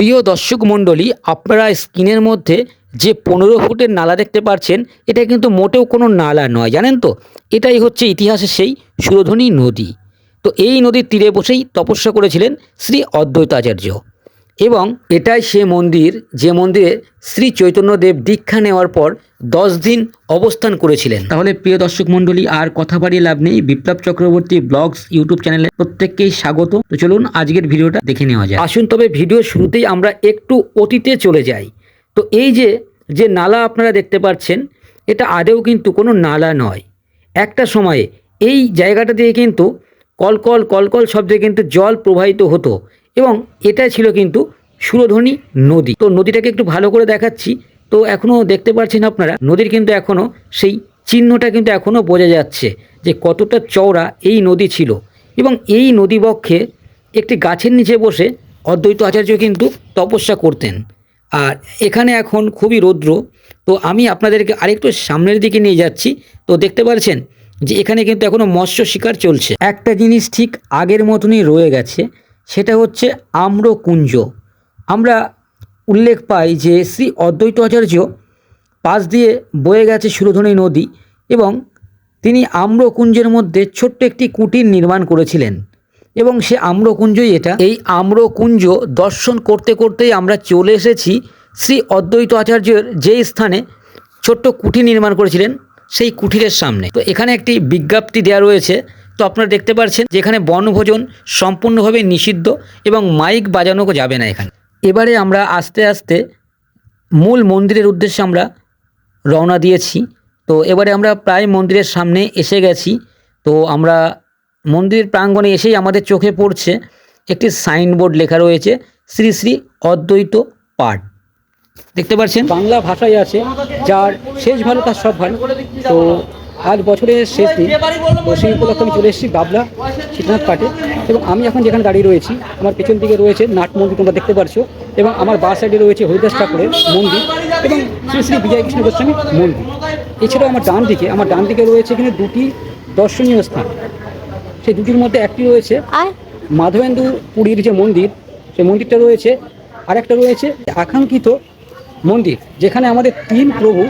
প্রিয় দর্শক মণ্ডলী, আপনারা স্ক্রিনের মধ্যে যে পনেরো ফুটের নালা দেখতে পাচ্ছেন, এটা কিন্তু মোটেও কোনো নালা নয়, জানেন তো? এটাই হচ্ছে ইতিহাসের সেই সুরধনী নদী। তো এই নদীর তীরে বসেই তপস্যা করেছিলেন শ্রী অদ্বৈতাচার্য। এবং এটাই সে মন্দির যে মন্দিরে শ্রী চৈতন্যদেব দীক্ষা নেওয়ার পর দশ দিন অবস্থান করেছিলেন। তাহলে প্রিয় দর্শক মণ্ডলী আর কথা বাড়িয়ে লাভ নেই। বিপ্লব চক্রবর্তী ব্লগস ইউটিউব চ্যানেলে প্রত্যেককেই স্বাগত। তো চলুন আজকের ভিডিওটা দেখে নেওয়া যায় আসুন তবে ভিডিও শুরুতেই আমরা একটু অতীতে চলে যাই। তো এই যে যে নালা আপনারা দেখতে পাচ্ছেন এটা আদেও কিন্তু কোনো নালা নয়। একটা সময়ে এই জায়গাটা দিয়ে কিন্তু কলকল কলকল শব্দে কিন্তু জল প্রবাহিত হতো। এবং এটা ছিল কিন্তু সুরধনী নদী। তো নদীটাকে একটু ভালো করে দেখাচ্ছি। তো এখনও দেখতে পাচ্ছেন আপনারা, নদীর কিন্তু এখনও সেই চিহ্নটা কিন্তু এখনও বোঝা যাচ্ছে যে কতটা চওড়া এই নদী ছিল। এবং এই নদীবক্ষে একটি গাছের নিচে বসে অদ্বৈত আচার্য কিন্তু তপস্যা করতেন। আর এখানে এখন খুবই রৌদ্র। তো আমি আপনাদেরকে আরেকটু সামনের দিকে নিয়ে যাচ্ছি। তো দেখতে পাচ্ছেন যে এখানে কিন্তু এখনও মৎস্য শিকার চলছে। একটা জিনিস ঠিক আগের মতনই রয়ে গেছে। সেটা হচ্ছে আম্রকুঞ্জ। আমরা উল্লেখ পাই যে শ্রী অদ্বৈত আচার্য পাশ দিয়ে বয়ে গেছে সুরধনী নদী এবং তিনি আম্রকুঞ্জের মধ্যে ছোট্ট একটি কুটির নির্মাণ করেছিলেন এবং সে আম্রকুঞ্জই এটা। এই আম্রকুঞ্জ দর্শন করতে করতেই আমরা চলে এসেছি শ্রী অদ্বৈত আচার্যের যে স্থানে ছোট্ট কুটির নির্মাণ করেছিলেন সেই কুঠিরের সামনে। তো এখানে একটি বিজ্ঞপ্তি দেওয়া রয়েছে তো আপনারা দেখতে পাচ্ছেন যেখানে বনভোজন সম্পূর্ণভাবে নিষিদ্ধ এবং মাইক বাজানো যাবে না এখানে। এবারে আমরা আস্তে আস্তে মূল মন্দিরের উদ্দেশ্যে আমরা রওনা দিয়েছি। তো এবারে আমরা প্রায় মন্দিরের সামনে এসে গেছি। তো আমরা মন্দিরের প্রাঙ্গণে এসেই আমাদের চোখে পড়ছে একটি সাইনবোর্ড লেখা রয়েছে, শ্রী শ্রী অদ্বৈত পাঠ। দেখতে পাচ্ছেন বাংলা ভাষায় আছে, যার শেষ ভালো তার সব ভালো। তো আজ বছরের শেষ দিন। তো সেই উপলক্ষে আমি চলে এসেছি বাবলা শীতনাথ পাটে। এবং আমি এখন যেখানে দাঁড়িয়ে রয়েছি আমার পেছন দিকে রয়েছে নাট মন্দির তোমরা দেখতে পারছ। এবং আমার বা সাইডে রয়েছে হরিদাস ঠাকুরের মন্দির এবং শ্রী শ্রী বিজয় কৃষ্ণ গোস্বামী মন্দির। এছাড়াও আমার ডান দিকে আমার ডান দিকে রয়েছে এখানে দুটি দর্শনীয় স্থান। সেই দুটির মধ্যে একটি রয়েছে মাধবেন্দু পুরীর যে মন্দির সেই মন্দিরটা রয়েছে। আর একটা রয়েছে আকাঙ্ক্ষিত মন্দির যেখানে আমাদের তিন প্রভু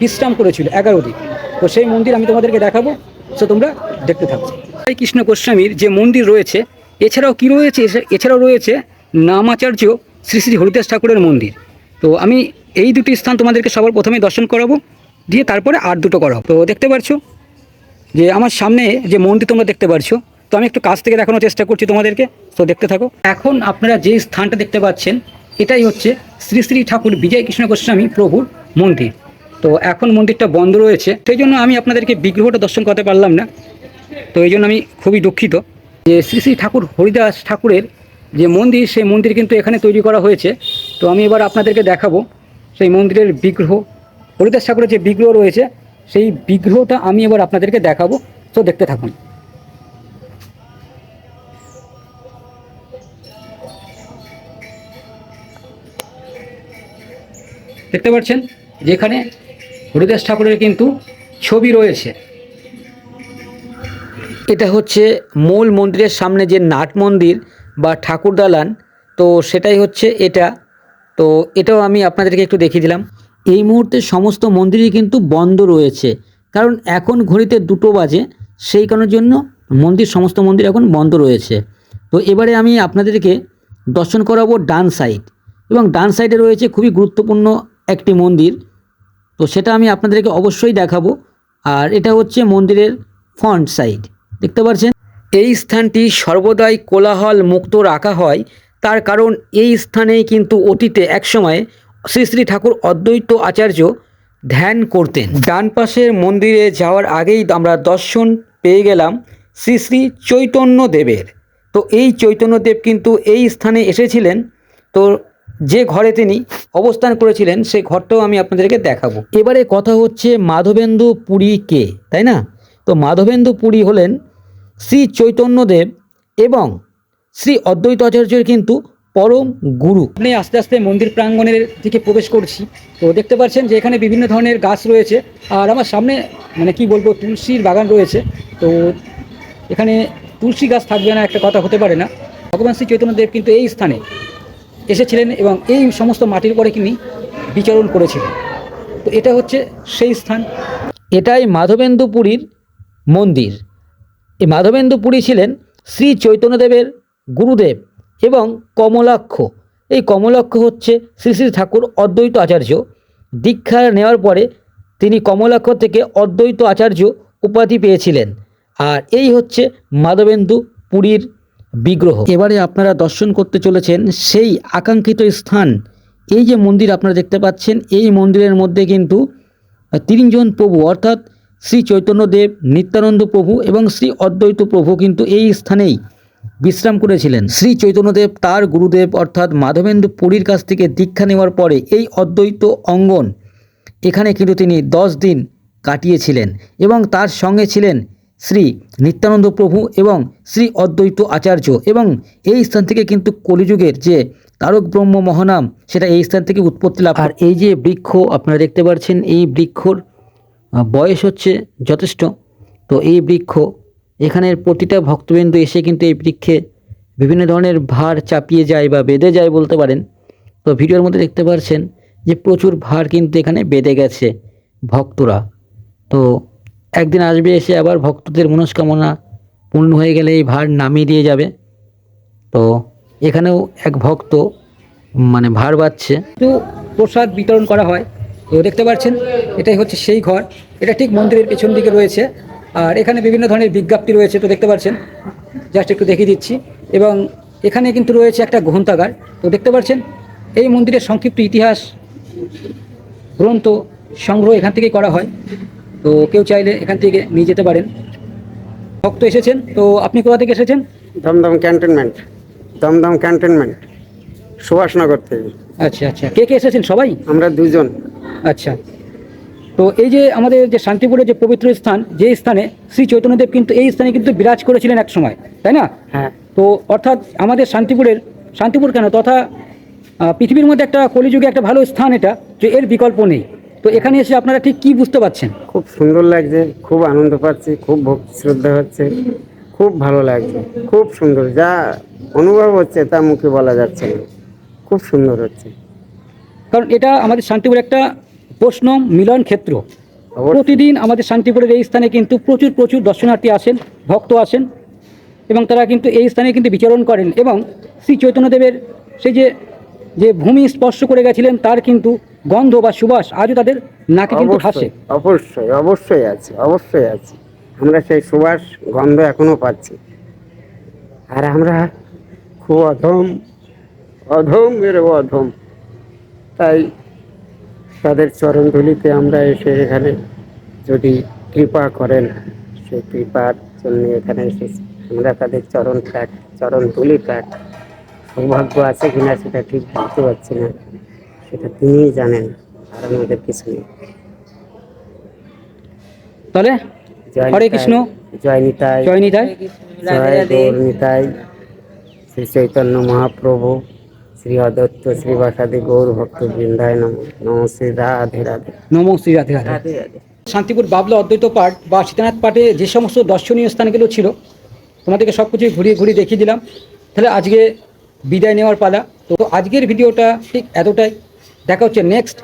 বিশ্রাম করেছিল এগারো দিন। তো সেই মন্দির আমি তোমাদেরকে দেখাবো। সো তোমরা দেখতে থাকো। তাই কৃষ্ণ গোস্বামীর যে মন্দির রয়েছে, এছাড়াও কি রয়েছে? এছাড়াও রয়েছে নামাচার্য শ্রী শ্রী হরিদাস ঠাকুরের মন্দির। তো আমি এই দুটি স্থান তোমাদেরকে সবার প্রথমে দর্শন করাবো, দিয়ে তারপরে আর দুটো করাবো। তো দেখতে পাচ্ছো যে আমার সামনে যে মন্দির তোমরা দেখতে পাচ্ছ তো আমি একটু কাছ থেকে দেখানোর চেষ্টা করছি তোমাদেরকে। তো দেখতে থাকো। এখন আপনারা যে স্থানটা দেখতে পাচ্ছেন, এটাই হচ্ছে শ্রী শ্রী ঠাকুর বিজয় কৃষ্ণ গোস্বামী প্রভুর মন্দির। তো এখন মন্দিরটা বন্ধ রয়েছে। সেই জন্য আমি আপনাদেরকে বিগ্রহটা দর্শন করতে পারলাম না। তো এই জন্য আমি খুবই দুঃখিত যে শ্রী শ্রী ঠাকুর, হরিদাস ঠাকুরের যে মন্দির, সেই মন্দির কিন্তু এখানে তৈরি করা হয়েছে। তো আমি এবার আপনাদেরকে দেখাবো সেই মন্দিরের বিগ্রহ, হরিদাস ঠাকুরের যে বিগ্রহ রয়েছে, সেই বিগ্রহটা আমি এবার আপনাদেরকে দেখাবো। তো দেখতে থাকুন। দেখতে পাচ্ছেন? যেখানে হরিদাস ঠাকুরের কিন্তু ছবি রয়েছে। এটা হচ্ছে মূল মন্দিরের সামনে যে নাট মন্দির বা ঠাকুর দালান, তো সেটাই হচ্ছে এটা। তো এটাও আমি আপনাদেরকে একটু দেখিয়ে দিলাম। এই মুহূর্তে সমস্ত মন্দিরই কিন্তু বন্ধ রয়েছে, কারণ এখন ঘড়িতে দুটো বাজে, সেই কারণের জন্য মন্দির, সমস্ত মন্দির এখন বন্ধ রয়েছে। তো এবারে আমি আপনাদেরকে দর্শন করাবো ডান সাইড এবং ডান সাইডে রয়েছে খুবই গুরুত্বপূর্ণ একটি মন্দির তো সেটা আমি আপনাদেরকে অবশ্যই দেখাবো। আর এটা হচ্ছে মন্দিরের ফ্রন্ট সাইড দেখতে পাচ্ছেন? এই স্থানটি সর্বদাই কোলাহল মুক্ত রাখা হয়। তার কারণ এই স্থানেই কিন্তু অতীতে একসময় শ্রী শ্রী ঠাকুর অদ্বৈত আচার্য ধ্যান করতেন। ডান পাশের মন্দিরে যাওয়ার আগেই আমরা দর্শন পেয়ে গেলাম শ্রী শ্রী চৈতন্য দেবের তো এই চৈতন্যদেব কিন্তু এই স্থানে এসেছিলেন। তো যে ঘরে তিনি অবস্থান করেছিলেন সেই ঘরটাও আমি আপনাদেরকে দেখাবো। এবারে কথা হচ্ছে মাধবেন্দু পুরী কে, তাই না? তো মাধবেন্দু পুরী হলেন শ্রী চৈতন্যদেব এবং শ্রী অদ্বৈত আচার্যের কিন্তু পরম গুরু। আপনি আস্তে আস্তে মন্দির প্রাঙ্গণের দিকে প্রবেশ করছি। তো দেখতে পাচ্ছেন যে এখানে বিভিন্ন ধরনের গাছ রয়েছে। আর আমার সামনে মানে কি বলব, তুলসীর বাগান রয়েছে। তো এখানে তুলসী গাছ থাকবে না, একটা কথা হতে পারে না। ভগবান শ্রী চৈতন্যদেব কিন্তু এই স্থানে এসেছিলেন এবং এই সমস্ত মাটির পরে তিনি বিচরণ করেছিলেন। তো এটা হচ্ছে সেই স্থান। এটাই মাধবেন্দু পুরীর মন্দির। এই মাধবেন্দু পুরী ছিলেন শ্রী চৈতন্যদেবের গুরুদেব এবং কমলাক্ষ। এই কমলাক্ষ হচ্ছে শ্রী শ্রী ঠাকুর অদ্বৈত আচার্য। দীক্ষা নেওয়ার পরে তিনি কমলাক্ষ থেকে অদ্বৈত আচার্য উপাধি পেয়েছিলেন। আর এই হচ্ছে মাধবেন্দু পুরীর বিগ্রহ। এবারে আপনারা দর্শন করতে চলেছেন সেই আকাঙ্ক্ষিত স্থান। এই যে মন্দির আপনারা দেখতে পাচ্ছেন, এই মন্দিরের মধ্যে কিন্তু তিনজন প্রভু, অর্থাৎ শ্রী চৈতন্যদেব, নিত্যানন্দ প্রভু এবং শ্রী অদ্বৈত প্রভু কিন্তু এই স্থানেই বিশ্রাম করেছিলেন। শ্রী চৈতন্যদেব, তার গুরুদেব, অর্থাৎ মাধবেন্দ্র পুরীর কাছ থেকে দীক্ষা নেওয়ার পরে এই অদ্বৈত অঙ্গন এখানে কিন্তু তিনি দশ দিন কাটিয়েছিলেন এবং তার সঙ্গে ছিলেন শ্রী নিত্যানন্দ প্রভু এবং শ্রী অদ্বৈত আচার্য এবং এই স্থান থেকে কিন্তু কলিযুগের যে তারক ব্রহ্ম মহানাম, সেটা এই স্থান থেকে উৎপত্তি লাভ আর এই যে বৃক্ষ, আপনারা দেখতে পাচ্ছেন এই বৃক্ষর বয়স হচ্ছে যথেষ্ট। তো এই বৃক্ষ, এখানের প্রতিটা ভক্তবৃন্দ এসে কিন্তু এই বৃক্ষে বিভিন্ন ধরনের ভার চাপিয়ে যায় বা বেঁধে যায় বলতে পারেন। তো ভিডিওর মধ্যে দেখতে পাচ্ছেন যে প্রচুর ভার কিন্তু এখানে বেঁধে গেছে ভক্তরা। তো একদিন আসবে এসে আবার ভক্তদের মনস্কামনা পূর্ণ হয়ে গেলে এই ভার নামিয়ে দিয়ে যাবে। তো এখানেও এক ভক্ত মানে ভার বাচ্ছে তো প্রসাদ বিতরণ করা হয়। তো দেখতে পাচ্ছেন, এটাই হচ্ছে সেই ঘর। এটা ঠিক মন্দিরের পেছন দিকে রয়েছে। আর এখানে বিভিন্ন ধরনের বিজ্ঞপ্তি রয়েছে, তো দেখতে পাচ্ছেন। জাস্ট একটু দেখিয়ে দিচ্ছি। এবং এখানে কিন্তু রয়েছে একটা গ্রন্থাগার। তো দেখতে পাচ্ছেন, এই মন্দিরের সংক্ষিপ্ত ইতিহাস, গ্রন্থ সংগ্রহ এখান থেকেই করা হয়। তো কেউ চাইলে এখান থেকে নিয়ে যেতে পারেন। ভক্ত এসেছেন তো আপনি কোথা থেকে এসেছেন? দমদম ক্যান্টনমেন্ট। দমদম ক্যান্টনমেন্ট সুভাষনগর থেকে। আচ্ছা আচ্ছা। কে কে এসেছেন? সবাই? আমরা দুজন। আচ্ছা। তো এই যে আমাদের যে শান্তিপুরের যে পবিত্র স্থান যে স্থানে শ্রী চৈতন্যদেব কিন্তু এই স্থানে কিন্তু বিরাজ করেছিলেন এক সময় তাই না? হ্যাঁ। তো অর্থাৎ আমাদের শান্তিপুরের শান্তিপুর কেন? তথা পৃথিবীর মধ্যে একটা কলিযুগে একটা ভালো স্থান এটা যে এর বিকল্প নেই। তো এখানে এসে আপনারা ঠিক কি বুঝতে পারছেন? খুব সুন্দর লাগছে খুব আনন্দ পাচ্ছি খুব ভক্তি শ্রদ্ধা হচ্ছে খুব ভালো লাগছে খুব সুন্দর। যা অনুভব হচ্ছে তা মুখে বলা যাচ্ছে না। খুব সুন্দর হচ্ছে। কারণ এটা আমাদের শান্তিপুর একটা প্রশ্ন মিলন ক্ষেত্র। প্রতিদিন আমাদের শান্তিপুরের এই স্থানে কিন্তু প্রচুর প্রচুর দর্শনার্থী আসেন ভক্ত আসেন এবং তারা কিন্তু এই স্থানে কিন্তু বিচরণ করেন এবং শ্রী চৈতন্যদেবের সেই যে যে ভূমি স্পর্শ করে গেছিলেন তার কিন্তু গন্ধ বা সুবাস আজও তাদের নাকে কিন্তু হাসে অবশ্যই অবশ্যই আছে অবশ্যই আছে। আমরা সেই সুবাস গন্ধ এখনও পাচ্ছি। আর আমরা খুব অধম অধম এর অধম। তাই তাদের চরণ ধুলিতে আমরা এসে এখানে যদি কৃপা করেন সেই কৃপার জন্য এখানে এসেছি আমরা তাদের চরণ প্যাট চরণ ধুলি প্যাট সৌভাগ্য আছে কিনা সেটা ঠিক বুঝতে পারছি না। সেটা তিনিই জানেন আর আমাদের কিছু নেই। তাহলে? হরে কৃষ্ণ। জয় নিতাই জয় নিতাই জয় গৌর নিতাই শ্রী চৈতন্য মহাপ্রভু শ্রী অদত্ত শ্রী বাসাদি গৌর ভক্ত বৃন্দায় নম নম শ্রী রাধে রাধে। নমো শ্রী রাধে রাধে। শান্তিপুর বাবলা অদ্বৈত পাঠ বা সীতানাথ পাঠে যে সমস্ত দর্শনীয় স্থানগুলো ছিল তোমাদেরকে সব কিছুই ঘুরিয়ে ঘুরিয়ে দেখিয়ে দিলাম। তাহলে আজকে বিদায় নেওয়ার পালা। তো আজকের ভিডিওটা ঠিক এতটাই। দেখা হচ্ছে নেক্সট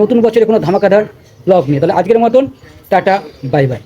নতুন বছরে কোনো ধামাকাধার ব্লগ নিয়ে। তাহলে আজকের মতন, টাটা বাই বাই